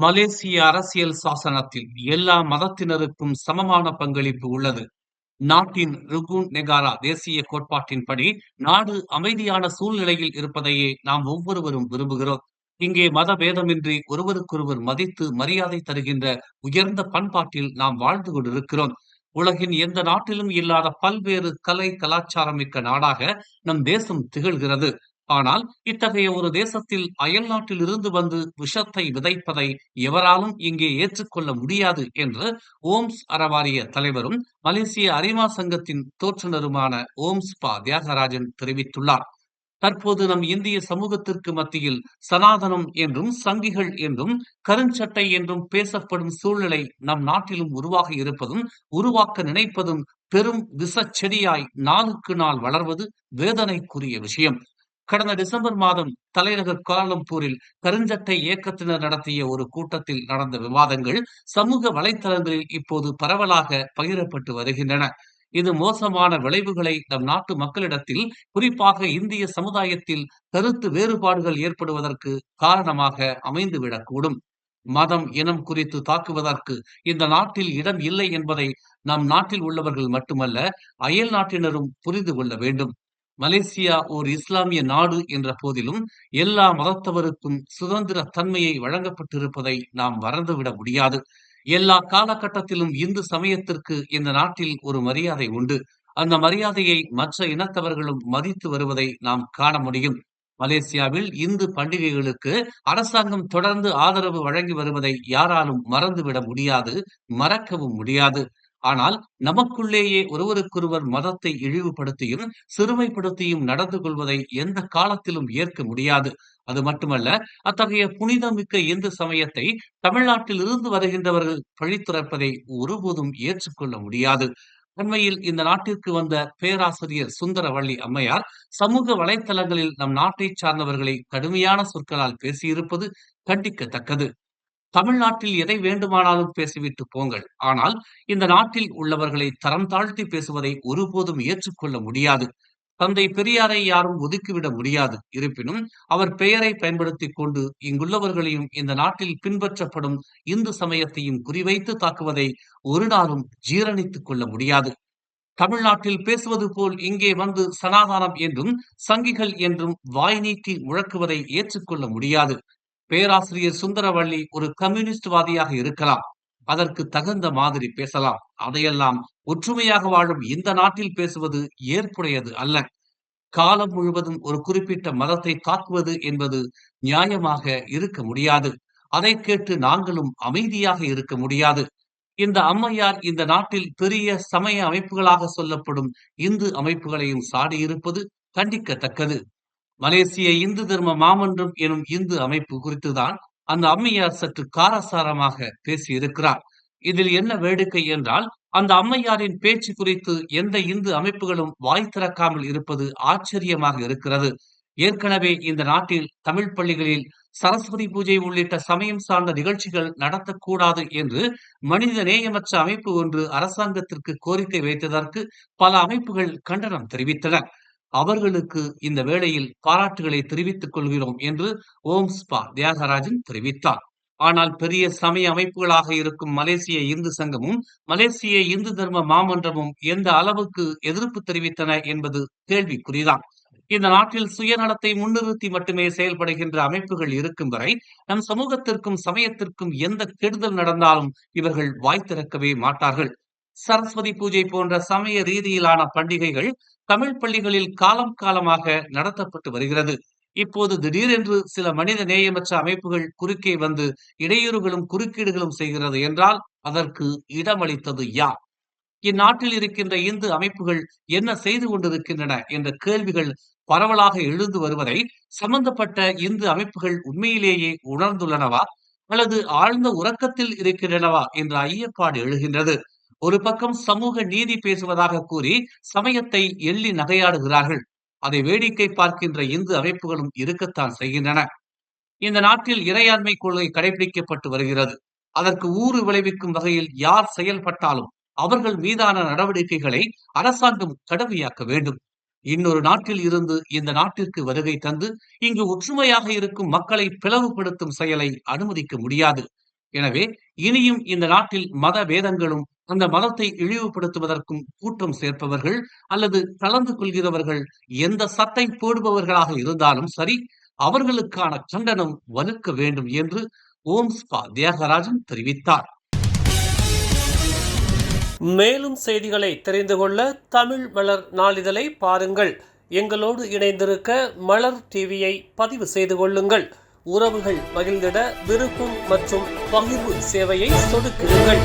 மலேசிய அரசியல் சாசனத்தில் எல்லா மதத்தினருக்கும் சமமான பங்களிப்பு உள்ளது. நாட்டின் ருகுன் நெகாரா தேசிய கோட்பாட்டின்படி நாடு அமைதியான சூழ்நிலையில் இருப்பதையே நாம் ஒவ்வொருவரும் விரும்புகிறோம். இங்கே மத பேதமின்றி ஒருவருக்கொருவர் மதித்து மரியாதை தருகின்ற உயர்ந்த பண்பாட்டில் நாம் வாழ்ந்து கொண்டிருக்கிறோம். உலகின் எந்த நாட்டிலும் இல்லாத பல்வேறு கலை கலாச்சாரம் மிக்க நாடாக நம் தேசம் திகழ்கிறது. ஆனால் இத்தகைய ஒரு தேசத்தில் அயல் நாட்டில் இருந்து வந்து விஷத்தை விதைப்பதை எவராலும் இங்கே ஏற்றுக்கொள்ள முடியாது என்று ஓம்ஸ் அறவாரிய தலைவரும் மலேசிய அரிமா சங்கத்தின் தோற்றுநருமான ஓம்ஸ் பா. தியாகராஜன் தெரிவித்துள்ளார். தற்போது நம் இந்திய சமூகத்திற்கு மத்தியில் சனாதனம் என்றும் சங்கிகள் என்றும் கருஞ்சட்டை என்றும் பேசப்படும் சூழ்நிலை நம் நாட்டிலும் உருவாக இருப்பதும் உருவாக்க நினைப்பதும் பெரும் விசச்செடியாய் நாளுக்கு நாள் வளர்வது வேதனைக்குரிய விஷயம். கடந்த டிசம்பர் மாதம் தலைநகர் கோலாலம்பூரில் கருஞ்சட்டை இயக்கத்தினர் நடத்திய ஒரு கூட்டத்தில் நடந்த விவாதங்கள் சமூக வலைத்தளங்களில் இப்போது பரவலாக பகிரப்பட்டு வருகின்றன. இது மோசமான விளைவுகளை நம் நாட்டு மக்களிடத்தில் குறிப்பாக இந்திய சமுதாயத்தில் கருத்து வேறுபாடுகள் ஏற்படுவதற்கு காரணமாக அமைந்துவிடக்கூடும். மதம் இனம் குறித்து தாக்குவதற்கு இந்த நாட்டில் இடம் இல்லை என்பதை நம் நாட்டில் உள்ளவர்கள் மட்டுமல்ல அயல் நாட்டினரும் புரிந்து கொள்ள வேண்டும். மலேசியா ஓர் இஸ்லாமிய நாடு என்ற போதிலும் எல்லா மதத்தவருக்கும் சுதந்திர தன்மையை வழங்கப்பட்டிருப்பதை நாம் மறந்துவிட முடியாது. எல்லா காலகட்டத்திலும் இந்து சமயத்திற்கு இந்த நாட்டில் ஒரு மரியாதை உண்டு. அந்த மரியாதையை மற்ற இனத்தவர்களும் மதித்து வருவதை நாம் காண முடியும். மலேசியாவில் இந்து பண்டிகைகளுக்கு அரசாங்கம் தொடர்ந்து ஆதரவு வழங்கி வருவதை யாராலும் மறந்துவிட முடியாது மறக்கவும் முடியாது. ஆனால் நமக்குள்ளேயே ஒருவருக்கொருவர் மதத்தை இழிவுபடுத்தியும் சிறுமைப்படுத்தியும் நடந்து கொள்வதை எந்த காலத்திலும் ஏற்க முடியாது. அது மட்டுமல்ல அத்தகைய புனிதமிக்க இந்து சமயத்தை தமிழ்நாட்டில் இருந்து வருகின்றவர்கள் பழித்துறப்பதை ஒருபோதும் ஏற்றுக்கொள்ள முடியாது. உண்மையில் இந்த நாட்டிற்கு வந்த பேராசிரியர் சுந்தரவள்ளி அம்மையார் சமூக வலைத்தளங்களில் நம் நாட்டை சார்ந்தவர்களை கடுமையான சொற்களால் பேசியிருப்பது கண்டிக்கத்தக்கது. தமிழ்நாட்டில் எதை வேண்டுமானாலும் பேசிவிட்டு போங்கள். ஆனால் இந்த நாட்டில் உள்ளவர்களை தரம் தாழ்த்தி பேசுவதை ஒருபோதும் ஏற்றுக்கொள்ள முடியாது. தந்தை பெரியாரை யாரும் ஒதுக்கிவிட முடியாது. இருப்பினும் அவர் பெயரை பயன்படுத்தி கொண்டு இங்குள்ளவர்களையும் இந்த நாட்டில் பின்பற்றப்படும் இந்து சமயத்தையும் குறிவைத்து தாக்குவதை ஒரு நாளும் ஜீரணித்துக் கொள்ள முடியாது. தமிழ்நாட்டில் பேசுவது போல் இங்கே வந்து சனாதானம் என்றும் சங்கிகள் என்றும் வாய் நீட்டி முழக்குவதை ஏற்றுக்கொள்ள முடியாது. பேராசிரியர் சுந்தரவள்ளி ஒரு கம்யூனிஸ்ட்வாதியாக இருக்கலாம். அதற்கு தகுந்த மாதிரி பேசலாம். அதையெல்லாம் ஒற்றுமையாக வாழும் இந்த நாட்டில் பேசுவது ஏற்புடையது அல்ல. காலம் முழுவதும் ஒரு குறிப்பிட்ட மதத்தை தாக்குவது என்பது நியாயமாக இருக்க முடியாது. அதை கேட்டு நாங்களும் அமைதியாக இருக்க முடியாது. இந்த அம்மையார் இந்த நாட்டில் பெரிய சமய அமைப்புகளாக சொல்லப்படும் இந்து அமைப்புகளையும் சாடியிருப்பது கண்டிக்கத்தக்கது. மலேசிய இந்து தர்ம மாமன்றம் எனும் இந்து அமைப்பு குறித்துதான் அந்த அம்மையார் சற்று காரசாரமாக பேசியிருக்கிறார். இதில் என்ன வேடிக்கை என்றால் அந்த அம்மையாரின் பேச்சு குறித்து எந்த இந்து அமைப்புகளும் வாய் திறக்காமல் இருப்பது ஆச்சரியமாக இருக்கிறது. ஏற்கனவே இந்த நாட்டில் தமிழ் பள்ளிகளில் சரஸ்வதி பூஜை உள்ளிட்ட சமயம் சார்ந்த நிகழ்ச்சிகள் நடத்தக்கூடாது என்று மனித நேயமற்ற அமைப்பு ஒன்று அரசாங்கத்திற்கு கோரிக்கை வைத்ததற்கு பல அமைப்புகள் கண்டனம் தெரிவித்தன. அவர்களுக்கு இந்த வேளையில் பாராட்டுகளை தெரிவித்துக் கொள்கிறோம் என்று ஓம் ஸ்பா தியாகராஜன் தெரிவித்தார். ஆனால் பெரிய சமய அமைப்புகளாக இருக்கும் மலேசிய இந்து சங்கமும் மலேசிய இந்து தர்ம மாமன்றமும் எந்த அளவுக்கு எதிர்ப்பு தெரிவித்தன என்பது கேள்விக்குறிதான். இந்த நாட்டில் சுயநலத்தை முன்னிறுத்தி மட்டுமே செயல்படுகின்ற அமைப்புகள் இருக்கும் வரை நம் சமூகத்திற்கும் சமயத்திற்கும் எந்த கெடுதல் நடந்தாலும் இவர்கள் வாய் திறக்கவே மாட்டார்கள். சரஸ்வதி பூஜை போன்ற சமய ரீதியிலான பண்டிகைகள் தமிழ் பள்ளிகளில் காலம் காலமாக நடத்தப்பட்டு வருகிறது. இப்போது திடீரென்று சில மனித நேயமற்ற அமைப்புகள் குறுக்கே வந்து இடையூறுகளும் குறுக்கீடுகளும் செய்கிறது என்றால் அதற்கு இடமளித்தது யார்? இந்நாட்டில் இருக்கின்ற இந்து அமைப்புகள் என்ன செய்து கொண்டிருக்கின்றன என்ற கேள்விகள் பரவலாக எழுந்து வருவதை சம்பந்தப்பட்ட இந்து அமைப்புகள் உண்மையிலேயே உணர்ந்துள்ளனவா? அல்லது ஆழ்ந்த உறக்கத்தில் இருக்கின்றனவா? என்ற ஐயப்பாடு எழுகின்றது. ஒரு பக்கம் சமூக நீதி பேசுவதாக கூறி சமயத்தை எள்ளி நகையாடுகிறார்கள். அதை வேடிக்கை பார்க்கின்ற இந்து அமைப்புகளும் இருக்கத்தான் செய்கின்றன. இந்த நாட்டில் இறையாண்மை கொள்கை கடைபிடிக்கப்பட்டு வருகிறது. அதற்கு ஊறு விளைவிக்கும் வகையில் யார் செயல்பட்டாலும் அவர்கள் மீதான நடவடிக்கைகளை அரசாங்கம் கடுமையாக்க வேண்டும். இன்னொரு நாட்டில் இருந்து இந்த நாட்டிற்கு வருகை தந்து இங்கு ஒற்றுமையாக இருக்கும் மக்களை பிளவுபடுத்தும் செயலை அனுமதிக்க முடியாது. எனவே இனியும் இந்த நாட்டில் மத வேதங்களும் அந்த மதத்தை இழிவுபடுத்துவதற்கும் கூட்டம் சேர்ப்பவர்கள் அல்லது கலந்து கொள்கிறவர்கள் எந்த சட்டை போடுபவர்களாக இருந்தாலும் சரி அவர்களுக்கான கண்டனம் வலுக்க வேண்டும் என்று ஓம்ஸ்பா தியாகராஜன் தெரிவித்தார். மேலும் செய்திகளை தெரிந்து கொள்ள தமிழ் மலர் நாளிதழை பாருங்கள். எங்களோடு இணைந்திருக்க மலர் டிவியை பதிவு செய்து கொள்ளுங்கள். உறவுகள் மகிழ்ந்திட விருப்பம் மற்றும் பகிர்வு சேவையை சொடுக்குங்கள்